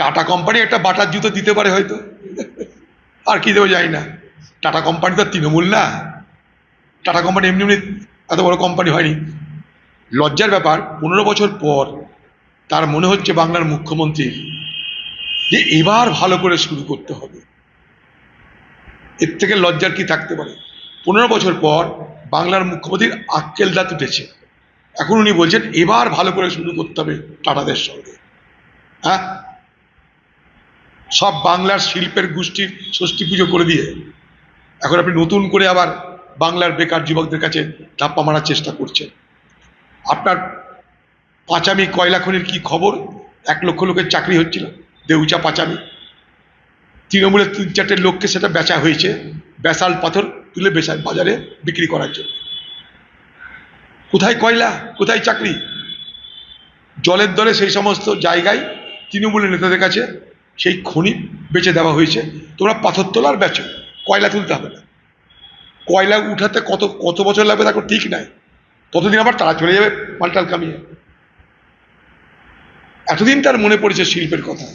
Tata company একটা butter জুতো দিতে পারে হয়তো। আর কি দেবো যাই না। টাটা কোম্পানি তো তৃণমূল না। টাটা কোম্পানি এমনি এমনি এত বড় কোম্পানি হয়নি। লজ্জার ব্যাপার, পনেরো বছর পর তার মনে হচ্ছে বাংলার মুখ্যমন্ত্রী যে এবার ভালো করে শুরু করতে হবে। এর থেকে লজ্জার কি থাকতে পারে? পনেরো বছর পর বাংলার মুখ্যমন্ত্রীর আক্কেল দাঁত উঠেছে এখন উনি বলছেন, এবার ভালো করে শুরু করতে হবে টাটাদের সঙ্গে। হ্যাঁ? সব বাংলার শিল্পের গোষ্ঠীর ষষ্ঠী পুজো করে দিয়ে এখন আপনি নতুন করে আবার বাংলার বেকার যুবকদের কাছে ধাপ্পা মারার চেষ্টা করছেন। আপনার পাঁচামি কয়লা খনির কি খবর? এক লক্ষ লোকের চাকরি হচ্ছিল, দেউচা পাঁচামি। তৃণমূলের তিন চারটে লোককে সেটা বেচা হয়েছে, বেসাল পাথর তুলে বেচা বাজারে বিক্রি করার জন্য। কোথায় কয়লা? কোথায় চাকরি? জলের দরে সেই সমস্ত জায়গায় তৃণমূলের নেতাদের কাছে সেই খনি বেচে দেওয়া হয়েছে। তোমরা পাথর তোলার বেচো কয়লা তুলতে হবে না। কয়লা উঠাতে কত কত বছর লাগবে তার কোনো ঠিক নাই। ততদিন আবার তারা চলে যাবে মালটাল কামিয়ে। এতদিন তার মনে পড়েছে শিল্পের কথা।